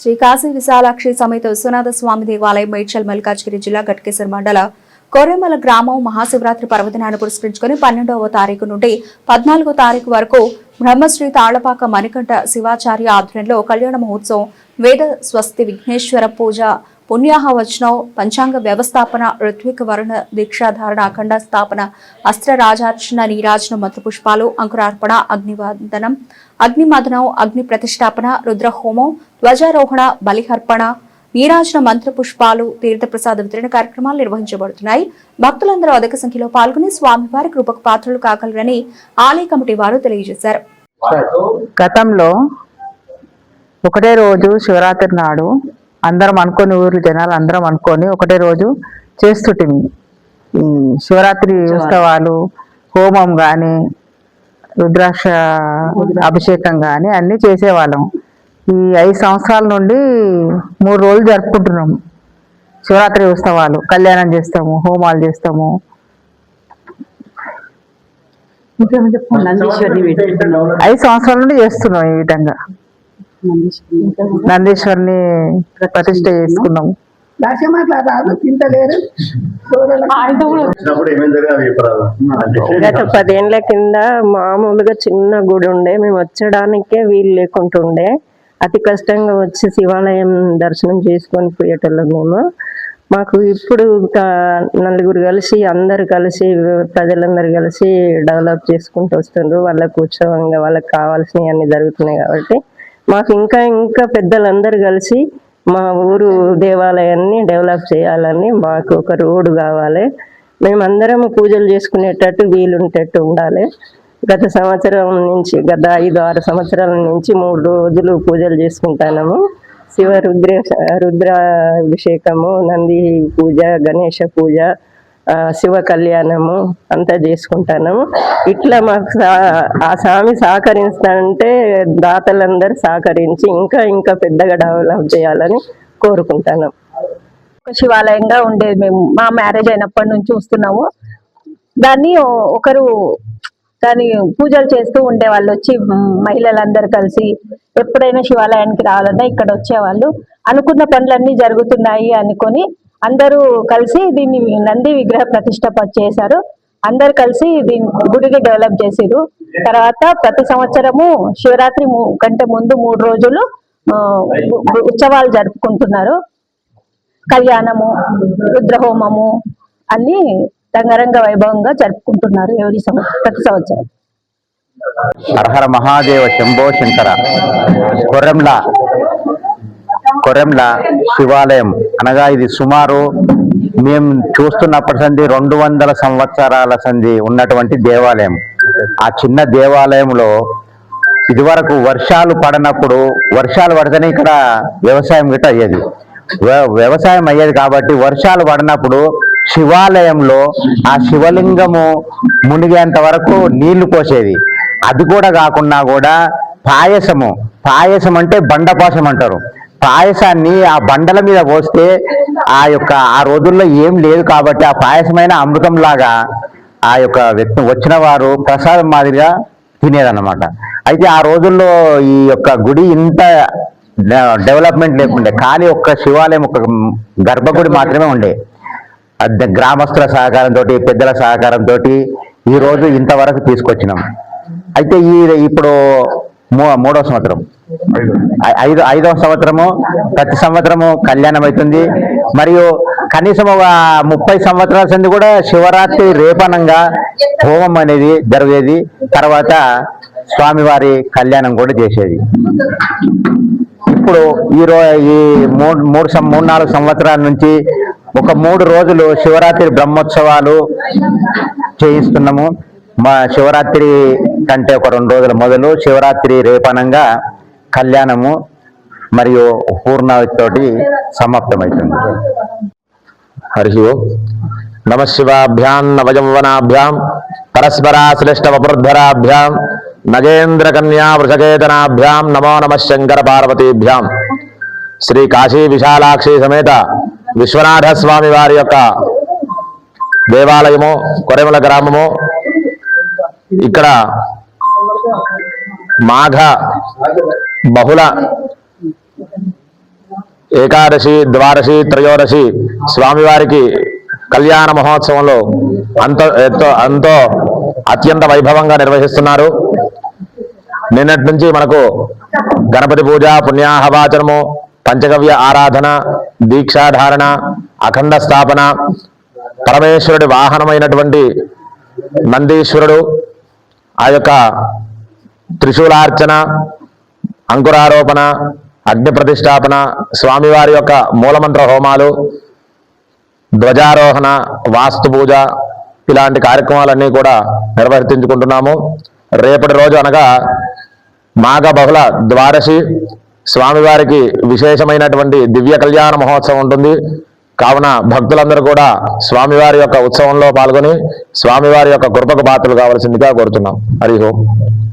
శ్రీ కాశీ విశాలాక్షి సమేత విశ్వనాథ స్వామి దేవాలయం మేడ్చల్ మల్కాజ్గిరి జిల్లా గట్కేశ్వర మండల కొరెమల గ్రామం మహాశివరాత్రి పర్వదినాన్ని పురస్కరించుకుని పన్నెండవ తారీఖు నుండి పద్నాలుగో తారీఖు వరకు బ్రహ్మశ్రీ తాళ్ళపాక మణికంఠ శివాచార్య ఆధ్వర్యంలో కళ్యాణ మహోత్సవం వేద స్వస్తి విఘ్నేశ్వర పూజ పుణ్యాహ వచనం పంచాంగ వ్యవస్థాపన ఋత్విక వర్ణ దీక్షాధారణ అఖండ స్థాపన అస్త్ర రాజార్చన నీరాజన మంత్రపుష్పాలు అంకురార్పణ అగ్నివందనం అగ్నిమదనం అగ్ని ప్రతిష్టాపన రుద్రహోమం ధ్వజారోహణ బలిహర్పణ నీరాజన మంత్రపుష్పాలు తీర్థప్రసాద వితరణ కార్యక్రమాలు నిర్వహించబడుతున్నాయి. భక్తులందరూ అధిక సంఖ్యలో పాల్గొని స్వామివారి కృపకు పాత్రలు కాగలరని ఆలయ కమిటీ వారు తెలియజేశారు. గతంలో ఒకటే రోజు శివరాత్రి నాడు అందరం అనుకొని ఊరు జనాలు అందరం అనుకొని ఒకటే రోజు చేస్తుంటిమి. ఈ శివరాత్రి ఉత్సవాలు హోమం కానీ రుద్రాక్ష అభిషేకం కానీ అన్నీ చేసేవాళ్ళం. ఈ ఐదు సంవత్సరాల నుండి మూడు రోజులు జరుపుకుంటున్నాం. శివరాత్రి ఉత్సవాలు కళ్యాణం చేస్తాము హోమాలు చేస్తాము. ఐదు సంవత్సరాల నుండి చేస్తున్నాం ఈ విధంగా. నందీశ్వరిని. ప్రతిష్ట చేసుకున్నాము. గత పదేళ్ళ కింద మామూలుగా చిన్న గుడి ఉండే మేము వచ్చడానికే వీలు లేకుంటుండే అతి కష్టంగా వచ్చి శివాలయం దర్శనం చేసుకొని పోయేటోళ్ళం మేము. మాకు ఇప్పుడు నలుగురు కలిసి అందరు కలిసి ప్రజలందరూ కలిసి డెవలప్ చేసుకుంటూ వస్తుండ్రు. వాళ్ళకు ఉత్సవంగా వాళ్ళకి కావాల్సినవి అన్ని జరుగుతున్నాయి కాబట్టి మాకు ఇంకా ఇంకా పెద్దలందరూ కలిసి మా ఊరు దేవాలయాన్ని డెవలప్ చేయాలని మాకు ఒక రోడ్డు కావాలి. మేమందరం పూజలు చేసుకునేటట్టు వీలుంటట్టు ఉండాలి. గత సంవత్సరం నుంచి గత ఐదు ఆరు సంవత్సరాల నుంచి మూడు రోజులు పూజలు చేసుకుంటాము శివ రుద్ర రుద్రాభిషేకము నంది పూజ గణేష పూజ శివ కళ్యాణము అంతా చేసుకుంటాము ఇట్లా మాకు ఆ స్వామి సహకరిస్తానంటే దాతలందరూ సహకరించి ఇంకా ఇంకా పెద్దగా డెవలప్ చేయాలని కోరుకుంటాను. ఒక శివాలయంగా ఉండేది మేము. మా మ్యారేజ్ అయినప్పటి నుంచి చూస్తున్నాము. దాన్ని ఒకరు దాన్ని పూజలు చేస్తూ ఉండే వాళ్ళు వచ్చి మహిళలందరూ కలిసి ఎప్పుడైనా శివాలయానికి రావాలన్నా ఇక్కడ వచ్చేవాళ్ళు అనుకున్న పనులన్నీ జరుగుతున్నాయి అనుకొని అందరూ కలిసి దీన్ని నంది విగ్రహ ప్రతిష్ట చేశారు. అందరు కలిసి దీని గుడిని డెవలప్ చేసిరు తర్వాత ప్రతి సంవత్సరము శివరాత్రి ము- కంటే ముందు మూడు రోజులు ఉత్సవాలు జరుపుకుంటున్నారు. కళ్యాణము రుద్రహోమము అన్ని రంగరంగ వైభవంగా జరుపుకుంటున్నారు ఎవరి సంవత్సరం ప్రతి సంవత్సరం. హరహర మహాదేవ శంభో శంకర. కొర్రెంల కొర్రెంల శివాలయం. అనగా ఇది సుమారు మేము చూస్తున్నప్పటి సంది రెండు వందల సంవత్సరాల సంధి ఉన్నటువంటి దేవాలయం. ఆ చిన్న దేవాలయంలో ఇదివరకు వర్షాలు పడనప్పుడు వర్షాలు పడితేనే ఇక్కడ వ్యవసాయం గిట్ట అయ్యేది. వ్యవసాయం అయ్యేది కాబట్టి వర్షాలు పడినప్పుడు శివాలయంలో ఆ శివలింగము మునిగేంత వరకు నీళ్ళు పోసేది. అది కూడా కాకుండా కూడా పాయసము. పాయసం అంటే బండపాసం అంటారు. పాయసాన్ని ఆ బండల మీద పోస్తే ఆ యొక్క ఆ రోజుల్లో ఏం లేదు కాబట్టి ఆ పాయసమైన అమృతం లాగా ఆ యొక్క వ్యక్తి వచ్చిన వారు ప్రసాదం మాదిరిగా తినేదన్నమాట. అయితే ఆ రోజుల్లో ఈ యొక్క గుడి ఇంత డెవలప్మెంట్ లేకుండే. కానీ ఒక్క శివాలయం ఒక గర్భగుడి మాత్రమే ఉండే. గ్రామస్తుల సహకారంతో పెద్దల సహకారంతో ఈ రోజు ఇంతవరకు తీసుకొచ్చినాం. అయితే ఈ ఇప్పుడు మూ- మూడవ సంవత్సరం. ఐ- ఐదు ఐదవ సంవత్సరము ప్రతి సంవత్సరము కళ్యాణం అవుతుంది మరియు కనీసం ఒక ముప్పై సంవత్సరాల సంది కూడా శివరాత్రి రేపనంగా హోమం అనేది జరిగేది. తర్వాత స్వామివారి కళ్యాణం కూడా చేసేది. ఇప్పుడు ఈ రో ఈ మూడు మూడు సం- మూడు నాలుగు సంవత్సరాల నుంచి ఒక మూడు రోజులు శివరాత్రి బ్రహ్మోత్సవాలు చేయిస్తున్నాము. మా శివరాత్రి కంటే ఒక రెండు రోజుల మొదలు శివరాత్రి రేపనంగా కళ్యాణము మరియు పూర్ణావతితోటి సమాప్తమవుతుంది. హరి ఓం నమ శివాభ్యాం నవజంవనాభ్యాం పరస్పరాశ్లిష్టవపుర్ధరాభ్యాం నగేంద్ర కన్యా వృషకేతనాభ్యాం నమో నమ శంకర పార్వతీభ్యాం. శ్రీ కాశీ విశాలాక్షి సమేత విశ్వనాథ స్వామి వారి యొక్క దేవాలయము కొరెమల గ్రామము ఇక్కడ మాఘ బహుళ ఏకాదశి ద్వాదశి త్రయోదశి స్వామివారికి కళ్యాణ మహోత్సవంలో అంత ఎంతో ఎంతో అత్యంత వైభవంగా నిర్వహిస్తున్నారు. నిన్నటి నుంచి మనకు గణపతి పూజ పుణ్యాహవాచనము పంచగవ్య ఆరాధన దీక్షాధారణ అఖండ స్థాపన పరమేశ్వరుడి వాహనమైనటువంటి నందీశ్వరుడు ఆ యొక్క త్రిశూలార్చన అంకురారోపణ అగ్ని ప్రతిష్టాపన స్వామివారి యొక్క మూలమంత్ర హోమాలు ధ్వజారోహణ వాస్తు పూజ ఇలాంటి కార్యక్రమాలన్నీ కూడా నిర్వర్తించుకుంటున్నాము. రేపటి రోజు అనగా మాఘ బహుళ ద్వాదశి స్వామివారికి విశేషమైనటువంటి దివ్య కళ్యాణ మహోత్సవం ఉంటుంది. కావున భక్తులందరూ కూడా స్వామివారి యొక్క ఉత్సవంలో పాల్గొని స్వామివారి యొక్క కృపకు పాత్రలు కావలసిందిగా కోరుతున్నాం. హరి